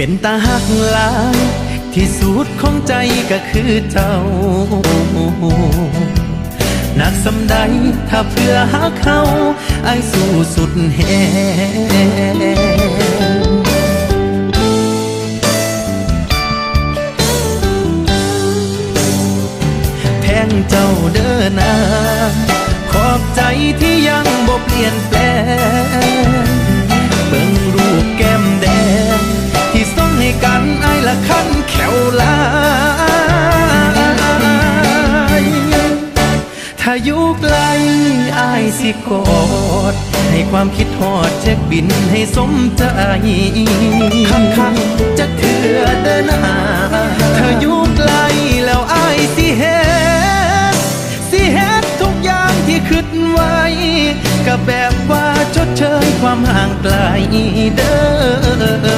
เป็นตาหักหลายที่สุดของใจก็คือเจ้าหนักสำใดถ้าเพื่อหาเขาไอ้สู้สุดแหงแทงเจ้าเดินนาขอบใจที่ยังบ่เปลี่ยนแปลง ถ้าอยู่ไกลอายสิกอด ให้ความคิดทอดเช็คบินให้สมใจคักคักๆจะเถื่อเดินหาถ้าอยู่ไกลแล้วอายสิเฮ็ดสิเฮ็ดทุกอย่างที่คิดไว้ก็แบบว่าชดเชยความห่างไกลเด้อ